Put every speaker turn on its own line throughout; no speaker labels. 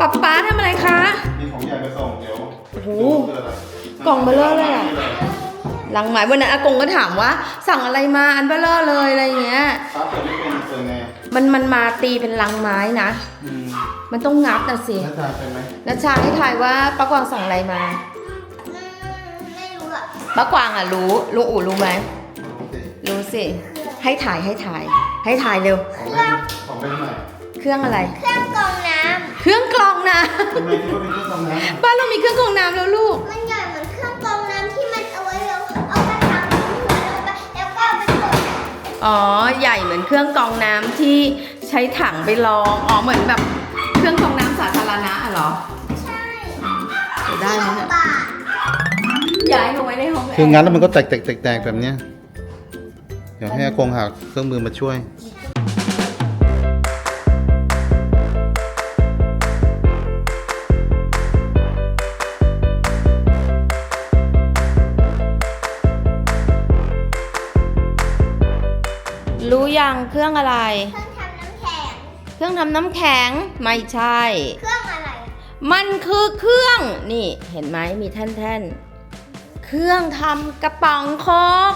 ป๊าป๊าทำอะไรคะ
มีของใหญ่มาส่งเดี๋ยว
โอ้โห
ดูคืออะไร
กล่องเบลอเลยอะ หลังหมายวันนั้นอากงก็ถามว่า สั่งอะไรมาอันเบลอเลยอะไรอย่างเงี้ย
ฟ้าเปิดไม่เป็นเปิดไง
มันมันมาตีเป็นลังไม้นะ
อืม
มันต้องงัดนะสิ
น่าจะเป็นไหม
นัชชาให้ทายว่าป้ากวางสั่งอะไรมา
ไม่รู้อะ
ป้ากวางอะรู้ลุงอู๋รู้ไหม
โอเค
รู้สิ ให้ถ่ายให้ถ่าย ให้ถ่ายเร็ว
ของเล่นของเล่นใหม่
เครื่องอะไร
เครื่องกรองน้
เครื่องกรองน้
ทำไมคิดว่าเป็นเครื่องทำน้ำอะำ
บ้านเรามีเครื่องกรองน้ำแล้วลูกำ
มันใหญ่เหมือนเครื่องกรองน้ำที่มันเอาไว้เอาเอากระถางขึ้นมาแล้วก็แล้วก็เอาไปกด
อ๋อ ใหญ่เหมือนเครื่องกรองน้ำที่ใช้ถังไปรอง อ๋อ เหมือนแบบเครื่องกรองน้ำสาธารณะอะเหรอ
ใช่
จะได้ไหมเนี่ย
บาท
ย้ายมาไว้ในห้องแอ
คือ
ร์
งั้นแล้วมันก็แตกแตกแตกแตกแบบเนี้ยเดี๋ยวให้อากงหาเครื่องมือมาช่วย
รู้ยังเครื่องอะไร
เครื่องทำน้ำแข็ง
เครื่องทำน้ำแข็งไม่ใช่
เครื่องอะไรอะ
มันคือเครื่องนี่เห็นไหมมีแท่นๆ เครื่องทำกระป๋องโคก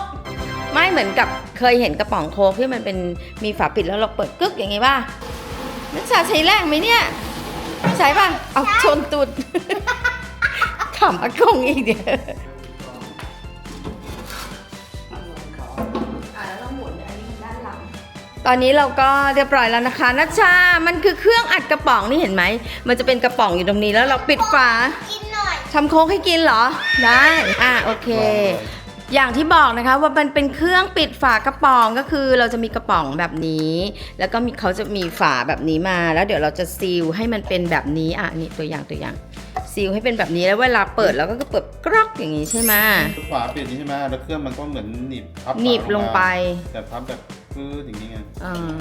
ไม่เหมือนกับเคยเห็นกระป๋องโคกที่มันเป็นมีฝาปิดแล้วเราเปิดกึกอย่างงี้ป่ะนักชาใช้แรงไหมเนี่ยใช้ป่ะเอาชนตุดขำอากงอีกเดียว ตอนนี้เราก็เรียบร้อยแล้วนะคะนัชชา มันคือเครื่องอัดกระป๋องนี่เห็นไหม มันจะเป็นกระป๋องอยู่ตรงนี้แล้วเราปิดฝา
กินหน่อย
ทำโค้กให้กินเหรอ ได้ อะโอเค อย่างที่บอกนะคะว่ามันเป็นเครื่องปิดฝากระป๋องก็คือเราจะมีกระป๋องแบบนี้ แล้วก็มีเขาจะมีฝาแบบนี้มา แล้วเดี๋ยวเราจะซีลให้มันเป็นแบบนี้อะนี่ตัวอย่างตัวอย่าง ซีลให้เป็นแบบนี้แล้วเวลาเปิดเราก็เปิดกรอกอย่างนี้ใช่ไหม
ฝาปิดนี้ใช่ไหมแล้วเครื่องมันก็เหมือนหนีบพับ
หนีบลงไป
แต่พับแบบ พื้นอย่างนี้ไง
อ่า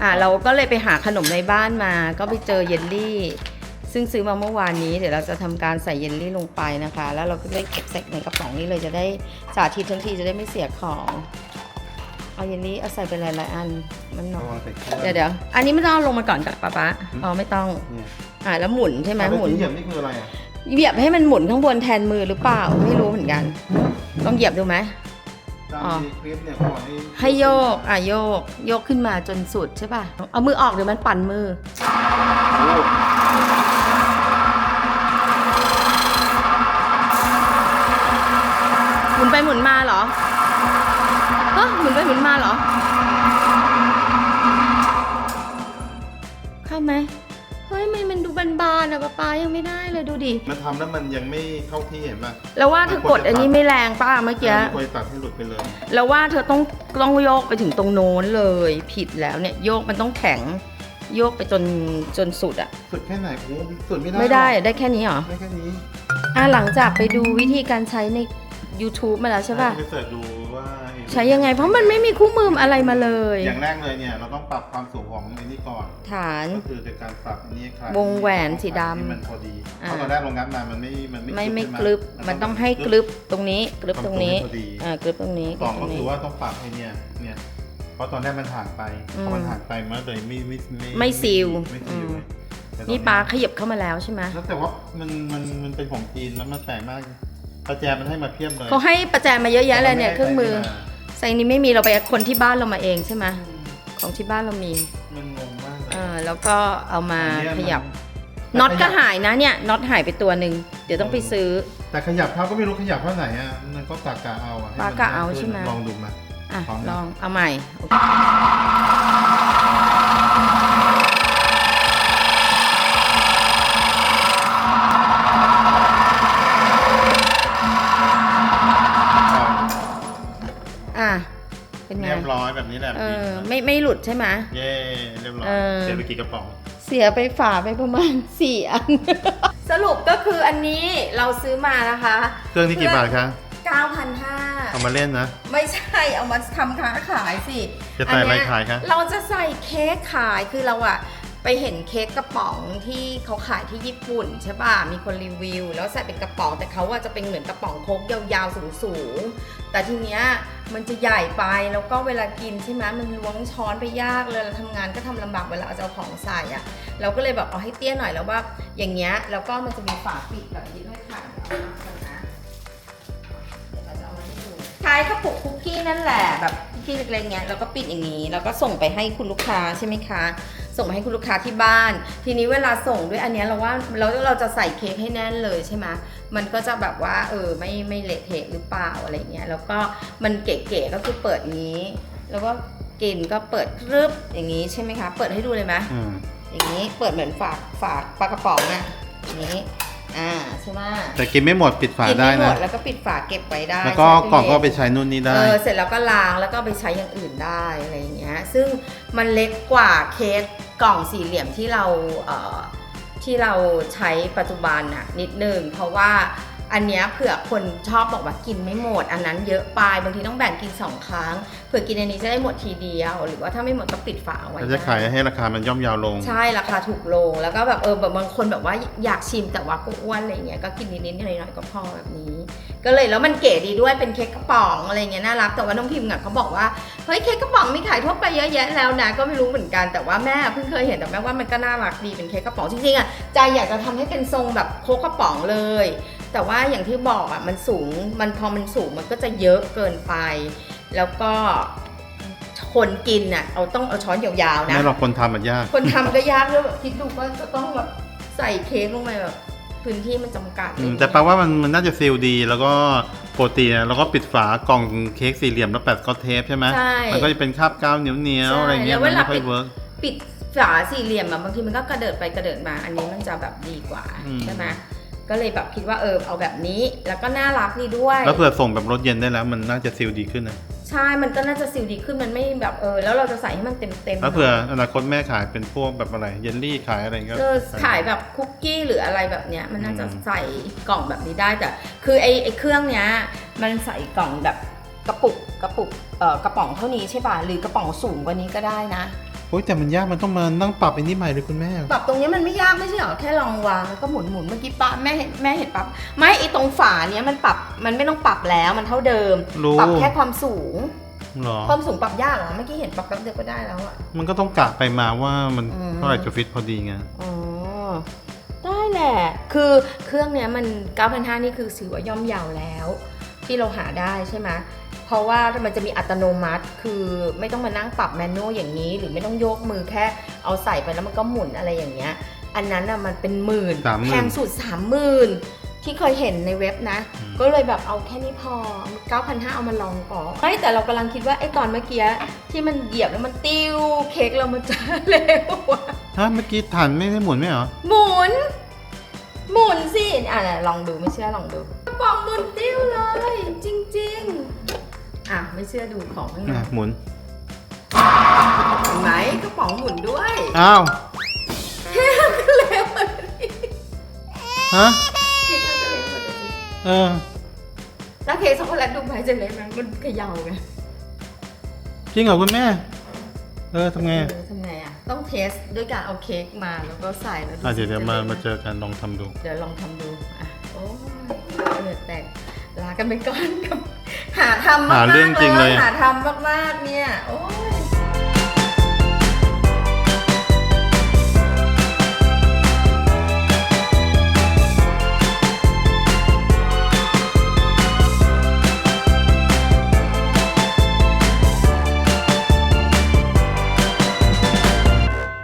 อะเราก็เลยไปหาขนมในบ้านมา ก็ไปเจอเยลลี่ ซึ่งซื้อมาเมื่อวานนี้ เดี๋ยวเราจะทำการใส่เยลลี่ลงไปนะคะ แล้วเราก็ได้เก็บใส่ในกระป๋องนี้เลยจะได้สาธิตทั้งทีจะได้ไม่เสียของ เอาเยลลี่เอาใส่ไปหลายๆอันมันหน่อ
ระวัง
ย
ใส่เครื่อง
เดี๋ยวเดี๋ยวอันนี้ไม่ต้องเอาลงมาก่อนกับป๊าป๊าอ๋อไม่ต้อง
เนี่ย
อ่าแล้วหมุนใช่ไหม
แล้ว
หมุน
ที่เหยียบนี่คืออะไรอะ
เหยียบให้มันหมุนข้างบนแทนมือหรือเปล่า ไม่รู้เหมือนกัน ต้องเหยียบดูไหม
ตาม
อ๋อ
ในคลิปเนี่ยเขาบอกให้
ให้โยก อะโยก โยกขึ้นมาจนสุดใช่ป่ะ เอามือออกเดี๋ยวมันปั่นมือ
โอ้
หมุนไปหมุนมาเหรอเออหมุนไปหมุนมาเหรอ เข้าไหมเฮ้ยมันมันดู บานๆอะป้าป๊ายังไม่ได้เลยดูดิ
มันทำแล้วมันยังไม่เข้าที่เห็นป่ะ
แล้วว่าเธอกดอันนี้ไม่แรงป้าเมื่อกี้
มันควรตัดให้หลุดไปเลย
แล้วว่าเธอต้องต้องโยกไปถึงตรงโน้นเลย ผิดแล้วเนี่ยโยกมันต้องแข็ง โยกไปจนจนสุดอะ
สุดแค่ไหนโอ้สุดไม่ได้
ไม่ได้
หร
อะได้แค่นี้เหรอ
อกได้แค่นี้
อะหลังจากไปดูวิธีการใช้ใน YouTube มาแล้วใช่ป่ะ
ไปเสิร์ชดูว่า
ใช้ยังไง เพราะมันไม่มีคู่มืออะไรมาเลย
อย่างแรกเลยเนี่ย เราต้องปรับความสูงของไอ้นี่ก่อน
ฐาน
ก็คือโดยการปรับอันนี้คลายว
งแหวนสีดำ
ให้มันพอดี
อ่า
เพราะตอนแรกโรงงานมามันไม่ มันไม่
ไม่ไม่
ขึ้น
กรึบมันต้องให้กรึบตรงนี้กรึบตรงนี้
ความสูให้พอดี
อ่ากรึบตรงนี้ก
ส
รึ
อบง
ตร
ก็
ง
คื
นี้
อว่าต้องปรับให้เนี่ย เนี่ย เพราะตอนแรกมันห่างไป
อืม
พอมันห่างไปมันเลยไม่ไม่ไม่
ไม่ซีล
ไม่ซีล
อืม
แต่ตอ
นี่ปลาขยับเข้ามาแล้วใช่ไหม
แล้วแต่ว่ามันมันมันเป็นของจีนมันมันแปลกมาก ประแจมันให้มาเพียบเลย
เขาให้ประแจมาเยอะแยะเลยเนี่ยเครื่องมือ
ใส่
ไซนี้ไม่มีเราไปคนที่บ้านเรามาเองใช่ไหมของที่บ้านเรามี
มันงงมากเลย
เออแล้วก็เอามา
อันเนี้ย
ขยับ
มัน
น็อต
ขยับ
ก็หายนะเนี่ยน็อตหายไปตัวหนึ่งเดี๋ยวต้องไปซื้อ
แต่ขยับเท้าก็ไม่รู้ขยับเท่าไหนอะมันก็กะกะเอาอะให้
ปลากะเอาใช่ไหม
ลองดูมา
อะ
พร้อมนะ
ลองเอาใหม่ นี้
แหละ
เออไม่ไม่หลุดใช่ไหม
เย้เรียบร้อย
เออ
เสียไปกี่กระป๋อง
เสียไปฝาไปประมาณ4อัน สรุปก็คืออันนี้เราซื้อมานะคะ
เครื่องนี้กี่บาทคะ
9,500
เอามาเล่นนะ
ไม่ใช่เอามาทำค้าขายสิ
จะใส่อะไร
นเนี้
ขายคะ
เราจะใส่เค้กขายคือเราอะ ไปเห็นเค้กกระป๋องที่เขาขายที่ญี่ปุ่นใช่ป่ะ มีคนรีวิว แล้วใส่เป็นกระป๋อง แต่เขาว่าจะเป็นเหมือนกระป๋องโค้กยาวๆสูงๆ แต่ทีเนี้ยมันจะใหญ่ไป แล้วก็เวลากินใช่ไหมมันล้วงช้อนไปยากเลยเราทำงานก็ทำลำบากเวลาเอาจะเอาของใส่อะเราก็เลยแบบเอาให้เตี้ยหน่อยแล้วว่า อย่างเงี้ย แล้วก็มันจะมีฝาปิดแบบนี้ด้วยค่ะเดี๋ยวเราจะเอามาให้ดูคล้กระปุกคุกกี้นั่นแหละแบบคุกกี้เล็กๆเงี้ย แล้วก็ปิดอย่างนี้ แล้วก็ส่งไปให้คุณลูกค้าใช่ไหมคะ ส่งไปให้คุณลูกค้าที่บ้าน ทีนี้เวลาส่งด้วยอันเนี้ยเราว่าเราเราจะใส่เค้กให้แน่นเลยใช่ไหมมันก็จะแบบว่าเออไม่ไม่เละเทะหรือเปล่าอะไรเงี้ยแล้วก็มันเก๋ๆก็คือเปิดนี้ แล้วก็กินก็เปิดครึบอย่างนี้ใช่ไหมคะ เปิดให้ดูเลยไหม
อืม
อย่างนี้เปิดเหมือนฝากฝากปลากระป๋องอะอย่างนี้ อ่าใช่ไหม
แต่กินไม่หมดปิดฝา
กิน
ได้
ไม่หม
นะ
ดแล้วก็ปิดฝาเก็บไว้ได้
แล้วก็
ใช่ไหม
กล่องก็
พี่
ไปใช้นู่นนี่ได้
เออเสร็จแล้วก็ล้างแล้วก็เอาไปใช้อย่างอื่นได้อะไรอย่างเงี้ยซึ่งมันเล็กกว่าเค้กกล่องสี่เหลี่ยมที่เราเอ่อที่เราใช้ปัจจุบันน่ะนิดนึงเพราะว่า อันเนี้ยเผื่อคนชอบบอกว่ากินไม่หมด อันนั้นเยอะไปบางทีต้องแบ่งกินสองครั้งเผื่อกินอันนี้จะได้หมดทีเดียว หรือว่าถ้าไม่หมดก็ปิดฝาเอาไว้
เราจะขาย
ได้
ให้ราคามันย่อมเยาวลง
ใช่ราคาถูกลงแล้วก็แบบเออแบบบางคนแบบว่าอยากชิมแต่ว่าก็อ้วนอะไรเงี้ยก็กินนิดๆหน่อยๆก็พอแบบนี้ ก็เลยแล้วมันเก๋ดีด้วยเป็นเค้กกระป๋องอะไรเงี้ยน่ารักแต่ว่าน้องพิมพ์อะเขาบอกว่าเฮ้ยเค้กกระป๋องมีขายทั่วไปเยอะแยะแล้วนะก็ไม่รู้เหมือนกันแต่ว่าแม่เพิ่งเคยเห็นแต่แม่ว่ามันก็น่ารักดีเป็นเค้กกระป๋องจริงๆอะใจอยากจะทำให้เป็นทรงแบบโค้กกระป๋องเลย แต่ว่าอย่างที่บอกอะมันสูงมันพอมันสูงมันก็จะเยอะเกินไป แล้วก็คนกินอะเอาต้องเอาช้อนยาวๆนะ
ไม่หรอกคนทำมันยาก
คนทำก็ยากด้วยแบบคิดดูว่าจะต้องแบบใส่เค้กลงไปแบบพื้นที่มันจำกัด
อืมแต่แปลว่ามันมันน่าจะซีลดีแล้วก็โปรตีนแล้วก็ปิดฝากล่องเค้กสี่เหลี่ยมแล้วแปะสก็อตเทปใช่ไหม
ใช่
มันก็จะเป็นคราบกาวเหนียวเหนียวๆอะไรเงี้ย
ใช่
มัน
แล้วเวลา
ไม่ค่อ
ปิ
ย
ด
เวิร์ก
ปิดฝาสี่เหลี่ยมอะบางทีมันก็กระเดิดไปกระเดิดมา อันนี้มันจะแบบดีกว่า
อืม
ใช่ไหม ก็เลยแบบคิดว่าเออเอาแบบนี้ แล้วก็น่ารักดีด้วย
แล้วเผื่อส่งแบบรถเย็นได้แล้ว มันน่าจะซีลดีขึ้นนะ
ใช่มันก็น่าจะซิลดีขึ้นมันไม่แบบเออแล้วเราจะใส่ให้มันเต็มเต็มๆ
แล้วเผื่ออนาคตแม่ขายเป็นพวกแบบอะไรเยลลี่ขายอะไรเงี้ย
เออขายแบบคุกกี้หรืออะไรแบบเนี้ยมันน่าจะ
อืม
ใส่กล่องแบบนี้ได้แต่คือไอ้ไอ้เครื่องเนี้ยมันใส่กล่องแบบกระปุกกระปุกเอ่อกระป๋องเท่านี้ใช่ป่ะหรือกระป๋องสูงกว่านี้ก็ได้นะ
โอ้ยแต่มันยากมันต้องมานั่งปรับไอ้นี่ใหม่เลยคุณแม่
ปรับตรงนี้มันไม่ยากไม่ใช่เหรอแค่ลองวางแล้วก็หมุนหมุนเมื่อกี้ป้าแม่เห็นแม่เห็นปรับไม่ไอตรงฝาเนี้ยมันปรับมันไม่ต้องปรับแล้วมันเท่าเดิม
รู้
ปรับแค่ความสูง
หรอ
ความสูงปรับยากเหรอเมื่อกี้เห็นปรับแป๊บเดียวก็ได้แล้วอะ
มันก็ต้องกะไปมาว่ามัน
อืม
เท่าไหร่จะฟิตพอดีไง
อ๋อได้แหละ คือเครื่องเนี้ยมัน 9,500 นี่คือถือว่าย่อมเยาวแล้ว ที่เราหาได้ใช่ไหมเพราะว่ามันจะมีอัตโนมัติ คือไม่ต้องมานั่งปรับแมนนวลอย่างนี้ หรือไม่ต้องโยกมือแค่เอาใส่ไปแล้วมันก็หมุนอะไรอย่างเงี้ย อันนั้นอะมันเป็นหมื่น
สามหมื่น
แพงสุดสามหมื่นที่เคยเห็นในเว็บนะ
อืม
ก็เลยแบบเอาแค่นี้พอ9,500เอามาลองก่อนไม่แต่เรากำลังคิดว่าไอ้ตอนเมื่อกี้ที่มันเหยียบแล้วมันติ้วเค้กเรามันจะเร็วอะ
ฮะเมื่อกี้ฐานไม่ได้หมุนไม่เหรอ
หมุน หมุนสิ อะไหนลองดูไม่เชื่อลองดูกระ ป๋องหมุนติ้วเลย จริง ๆ อะไม่เชื่อดูของข้างใน
อะหมุน
เห็นไหมกระป๋องหมุนด้วย
อ้าว
เค้กก็เร็วกว่านี้
ฮะ
เค้กก็เร็วกว่านี้
เออ
แล้วเค้กช็อกโกแลตดูไปจะเล็กไหมมันเขย่าไง
จริงเหรอคุณแม่ เออทำไง
เออทำไงอะต้องเทสด้วยการเอาเค้กมาแล้วก็ใส่แล้ว
อะเดี๋ยวเดี๋ยวมา
จะ
มา
ล็กไห
เจอกันลองทำดู
เดี๋ยวลองทำดู แตกลากันไปก่อนกับหาทำมากๆ
หาเรื่องจริงเลย
หาทำมากๆเนี่ย โอ้ย